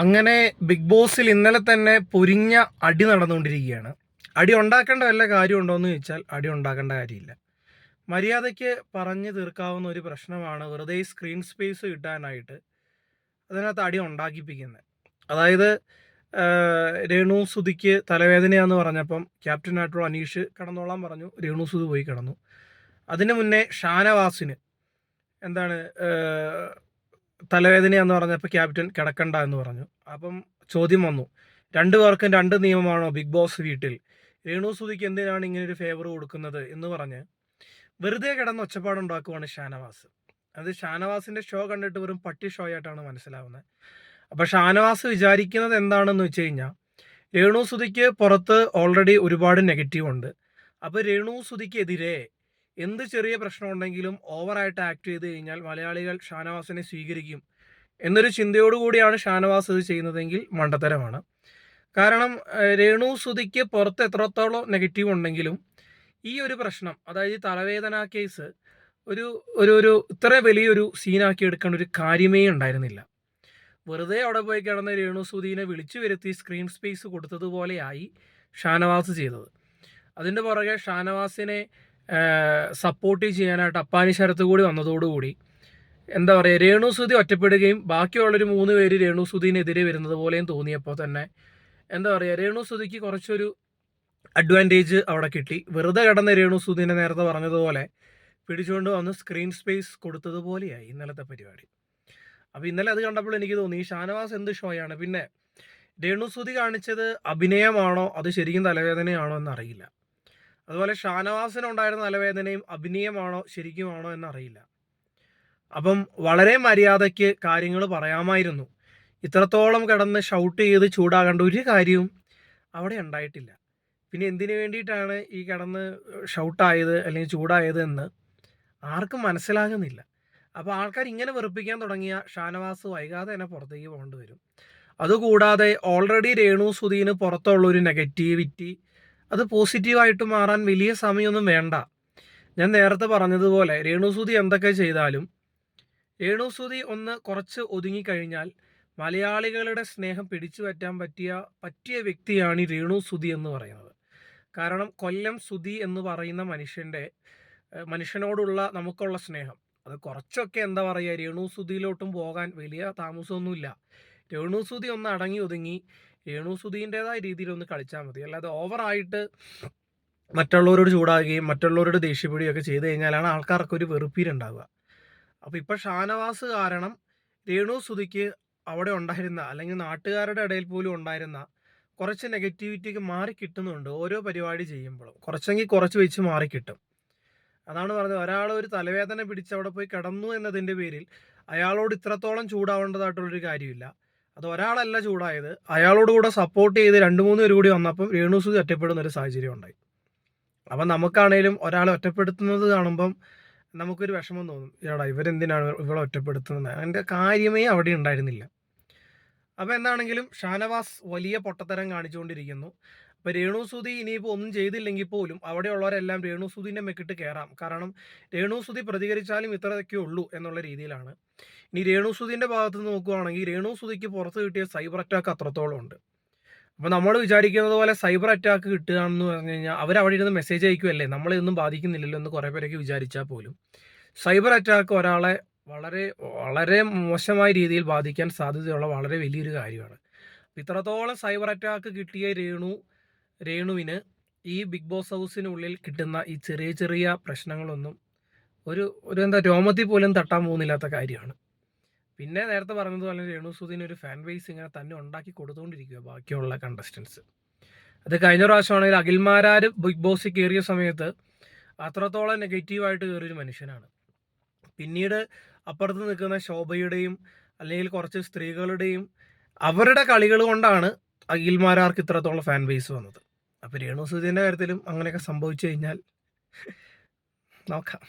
അങ്ങനെ ബിഗ് ബോസിൽ ഇന്നലെ തന്നെ പൊരിഞ്ഞ അടി നടന്നുകൊണ്ടിരിക്കുകയാണ്. അടി ഉണ്ടാക്കേണ്ട വല്ല കാര്യമുണ്ടോ ചോദിച്ചാൽ അടി ഉണ്ടാക്കേണ്ട കാര്യമില്ല. മര്യാദയ്ക്ക് പറഞ്ഞു തീർക്കാവുന്ന ഒരു പ്രശ്നമാണ് വെറുതെ സ്ക്രീൻ സ്പേസ് കിട്ടാനായിട്ട് അതിനകത്ത് അടി ഉണ്ടാക്കിപ്പിക്കുന്നത് അതായത് രേണു സുധിക്ക് തലവേദനയാന്ന് പറഞ്ഞപ്പം ക്യാപ്റ്റൻ ആയിട്ടുള്ള അനീഷ് കടന്നോളാൻ പറഞ്ഞു. രേണു സുധി പോയി കിടന്നു. അതിന് മുന്നേ ഷാനവാസിന് എന്താണ് തലവേദനയാന്ന് പറഞ്ഞപ്പോൾ ക്യാപ്റ്റൻ കിടക്കണ്ട എന്ന് പറഞ്ഞു. അപ്പം ചോദ്യം വന്നു. രണ്ടു പേർക്കും രണ്ട് നിയമമാണോ ബിഗ് ബോസ് വീട്ടിൽ? രേണു സുധിക്ക് എന്തിനാണ് ഇങ്ങനെ ഒരു ഫേവർ കൊടുക്കുന്നത് എന്ന് പറഞ്ഞ് വെറുതെ കിടന്ന് ഒച്ചപ്പാടുണ്ടാക്കുവാണ് ഷാനവാസ്. അത് ഷാനവാസിന്റെ ഷോ കണ്ടിട്ട് വെറും പട്ടി ഷോ ആയിട്ടാണ് മനസ്സിലാവുന്നത് അപ്പോൾ ഷാനവാസ് വിചാരിക്കുന്നത് എന്താണെന്ന് വെച്ച് കഴിഞ്ഞാൽ രേണു സുധിക്ക് പുറത്ത് ഓൾറെഡി ഒരുപാട് നെഗറ്റീവ് ഉണ്ട്. അപ്പോൾ രേണു സുധിക്കെതിരെ എന്ത് ചെറിയ പ്രശ്നമുണ്ടെങ്കിലും ഓവറായിട്ട് ആക്ട് ചെയ്ത് കഴിഞ്ഞാൽ മലയാളികൾ ഷാനവാസിനെ സ്വീകരിക്കും എന്നൊരു ചിന്തയോടുകൂടിയാണ് ഷാനവാസ് ഇത് ചെയ്യുന്നതെങ്കിൽ മണ്ടത്തരമാണ്. കാരണം രേണു സുധിക്ക് പുറത്ത് എത്രത്തോളം നെഗറ്റീവ് ഉണ്ടെങ്കിലും ഈ ഒരു പ്രശ്നം അതായത് തലവേദന കേസ് ഒരു ഒരു ഒരു ഇത്ര വലിയൊരു സീനാക്കി എടുക്കേണ്ട ഒരു കാര്യമേ ഉണ്ടായിരുന്നില്ല. വെറുതെ അവിടെ പോയി കിടന്ന രേണു സുധീനെ വിളിച്ചു വരുത്തി സ്ക്രീൻ സ്പേസ് കൊടുത്തതുപോലെയായി ഷാനവാസ് ചെയ്തത്. അതിന്റെ പുറകെ ഷാനവാസിനെ സപ്പോർട്ട് ചെയ്യാനായിട്ട് അപ്പാനി ശരത്ത് കൂടി വന്നതോടുകൂടി എന്താ പറയുക രേണു സുധി ഒറ്റപ്പെടുകയും ബാക്കിയുള്ളൊരു മൂന്ന് പേര് രേണു സുധീനെതിരെ വരുന്നത് പോലെയും തോന്നിയപ്പോൾ തന്നെ എന്താ പറയുക രേണു കുറച്ചൊരു അഡ്വാന്റേജ് അവിടെ കിട്ടി. വെറുതെ കിടന്ന രേണു നേരത്തെ പറഞ്ഞതുപോലെ പിടിച്ചുകൊണ്ട് വന്ന് സ്ക്രീൻ സ്പേസ് കൊടുത്തതുപോലെയായി ഇന്നലത്തെ പരിപാടി. അപ്പോൾ ഇന്നലെ അത് കണ്ടപ്പോൾ എനിക്ക് തോന്നി ഈ ഷാനവാസ് എന്ത് ഷോയാണ് പിന്നെ രേണു കാണിച്ചത് അഭിനയമാണോ അത് ശരിക്കും തലവേദനയാണോ എന്നറിയില്ല. അതുപോലെ ഷാനവാസിനുണ്ടായിരുന്ന തലവേദനയും അഭിനയമാണോ ശരിക്കുമാണോ എന്നറിയില്ല. അപ്പം വളരെ മര്യാദയ്ക്ക് കാര്യങ്ങൾ പറയാമായിരുന്നു. ഇത്രത്തോളം കിടന്ന് ഷൗട്ട് ചെയ്ത് ചൂടാകേണ്ട ഒരു കാര്യവും അവിടെ ഉണ്ടായിട്ടില്ല. പിന്നെ എന്തിനു വേണ്ടിയിട്ടാണ് ഈ കിടന്ന് ഷൗട്ടായത് അല്ലെങ്കിൽ ചൂടായത് എന്ന് ആർക്കും മനസ്സിലാകുന്നില്ല. അപ്പോൾ ആൾക്കാർ ഇങ്ങനെ വെറുപ്പിക്കാൻ തുടങ്ങിയ ഷാനവാസ് വൈകാതെ തന്നെ പുറത്തേക്ക് പോകേണ്ടി വരും. അതുകൂടാതെ ഓൾറെഡി രേണു സുധീന് പുറത്തുള്ള ഒരു നെഗറ്റിവിറ്റി അത് പോസിറ്റീവായിട്ട് മാറാൻ വലിയ സമയമൊന്നും വേണ്ട. ഞാൻ നേരത്തെ പറഞ്ഞതുപോലെ രേണുസൂതി എന്തൊക്കെ ചെയ്താലും രേണുസൂതി ഒന്ന് കുറച്ച് ഒതുങ്ങിക്കഴിഞ്ഞാൽ മലയാളികളുടെ സ്നേഹം പിടിച്ചു പറ്റാൻ പറ്റിയ പറ്റിയ വ്യക്തിയാണ് ഈ രേണു എന്ന് പറയുന്നത്. കാരണം കൊല്ലം സുധി എന്ന് പറയുന്ന മനുഷ്യന്റെ മനുഷ്യനോടുള്ള നമുക്കുള്ള സ്നേഹം. അത് കുറച്ചൊക്കെ എന്താ പറയുക രേണു പോകാൻ വലിയ താമസമൊന്നുമില്ല. രേണു ഒന്ന് അടങ്ങി ഒതുങ്ങി രേണു സുധീന്റെതായ രീതിയിൽ ഒന്ന് കളിച്ചാൽ മതി. അല്ലാതെ ഓവറായിട്ട് മറ്റുള്ളവരോട് ചൂടാകുകയും മറ്റുള്ളവരോട് ദേഷ്യപ്പെടുകയൊക്കെ ചെയ്ത് കഴിഞ്ഞാലാണ് ആൾക്കാർക്ക് ഒരു വെറുപ്പീരുണ്ടാവുക. അപ്പോൾ ഇപ്പോൾ ഷാനവാസ് കാരണം രേണു സുധിക്ക് അവിടെ ഉണ്ടായിരുന്ന അല്ലെങ്കിൽ നാട്ടുകാരുടെ ഇടയിൽ പോലും ഉണ്ടായിരുന്ന കുറച്ച് നെഗറ്റിവിറ്റിക്ക് മാറി കിട്ടുന്നുണ്ട് ഓരോ പരിപാടി ചെയ്യുമ്പോഴും. കുറച്ചെങ്കിൽ കുറച്ച് വെച്ച് മാറി കിട്ടും. അതാണ് പറഞ്ഞത്. ഒരാൾ ഒരു തലവേദന പിടിച്ച് അവിടെ പോയി കിടന്നു എന്നതിന്റെ പേരിൽ അയാളോട് ഇത്രത്തോളം ചൂടാവേണ്ടതായിട്ടുള്ളൊരു കാര്യമില്ല. അത് ഒരാളല്ല ചൂടായത്. അയാളോട് കൂടെ സപ്പോർട്ട് ചെയ്ത് രണ്ട് മൂന്ന് പേര് കൂടി വന്നപ്പം രേണു സുധി ഒറ്റപ്പെടുന്ന ഒരു സാഹചര്യം ഉണ്ടായി. അപ്പം നമുക്കാണേലും ഒരാളെ ഒറ്റപ്പെടുത്തുന്നത് കാണുമ്പം നമുക്കൊരു വിഷമം തോന്നും. ഇയാളാ ഇവരെന്തിനാണ് ഇവളെ ഒറ്റപ്പെടുത്തുന്നത് അതിന്റെ കാര്യമേ അവിടെ ഉണ്ടായിരുന്നില്ല. അപ്പോൾ എന്താണെങ്കിലും ഷാനവാസ് വലിയ പൊട്ടത്തരം കാണിച്ചുകൊണ്ടിരിക്കുന്നു. അപ്പോൾ രേണു സുധി ഇനിയിപ്പോൾ ഒന്നും ചെയ്തില്ലെങ്കിൽ പോലും അവിടെയുള്ളവരെല്ലാം രേണു സുധിന്റെ മെക്കിട്ട് കയറാം കാരണം രേണു സുധി പ്രതികരിച്ചാലും ഇത്രയൊക്കെ ഉള്ളൂ എന്നുള്ള രീതിയിലാണ്. ഇനി രേണു സുധിന്റെ ഭാഗത്ത് നിന്ന് നോക്കുകയാണെങ്കിൽ രേണു സുധിക്ക് പുറത്ത് കിട്ടിയ സൈബർ അറ്റാക്ക് അത്രത്തോളം ഉണ്ട്. അപ്പോൾ നമ്മൾ വിചാരിക്കുന്നത് പോലെ സൈബർ അറ്റാക്ക് കിട്ടുക എന്ന് പറഞ്ഞു കഴിഞ്ഞാൽ അവരവിടെ ഇരുന്ന് മെസ്സേജ് അയക്കുമല്ലേ നമ്മളെയൊന്നും ബാധിക്കുന്നില്ലല്ലോ എന്ന് കുറേ പേരൊക്കെ വിചാരിച്ചാൽ പോലും. സൈബർ അറ്റാക്ക് ഒരാളെ വളരെ വളരെ മോശമായ രീതിയിൽ ബാധിക്കാൻ സാധ്യതയുള്ള വളരെ വലിയൊരു കാര്യമാണ്. ഇത്രത്തോളം സൈബർ അറ്റാക്ക് കിട്ടിയ രേണു രേണുവിന് ഈ ബിഗ് ബോസ് ഹൗസിനുള്ളിൽ കിട്ടുന്ന ഈ ചെറിയ ചെറിയ പ്രശ്നങ്ങളൊന്നും ഒരു ഒരു എന്താ രോമത്തിൽ പോലും തട്ടാൻ പോകുന്നില്ലാത്ത കാര്യമാണ്. പിന്നെ നേരത്തെ പറഞ്ഞതുപോലെ രേണു സുധീന് ഒരു ഫാൻ ബേസ് ഇങ്ങനെ തന്നെ ഉണ്ടാക്കി കൊടുത്തുകൊണ്ടിരിക്കുക ബാക്കിയുള്ള കണ്ടസ്റ്റൻസ് അത് കഴിഞ്ഞ പ്രാവശ്യമാണെങ്കിൽ അഖിൽമാരാർ ബിഗ് ബോസിൽ കയറിയ സമയത്ത് അത്രത്തോളം നെഗറ്റീവായിട്ട് കയറിയൊരു മനുഷ്യനാണ്. പിന്നീട് അപ്പുറത്ത് നിൽക്കുന്ന ശോഭയുടെയും അല്ലെങ്കിൽ കുറച്ച് സ്ത്രീകളുടെയും അവരുടെ കളികൾ കൊണ്ടാണ് അഖിൽമാരാർക്ക് ഇത്രത്തോളം ഫാൻ ബേസ് വന്നത്. അപ്പോൾ രേണു സുധീന്റെ കാര്യത്തിലും അങ്ങനെയൊക്കെ സംഭവിച്ചു കഴിഞ്ഞാൽ നോക്കാം.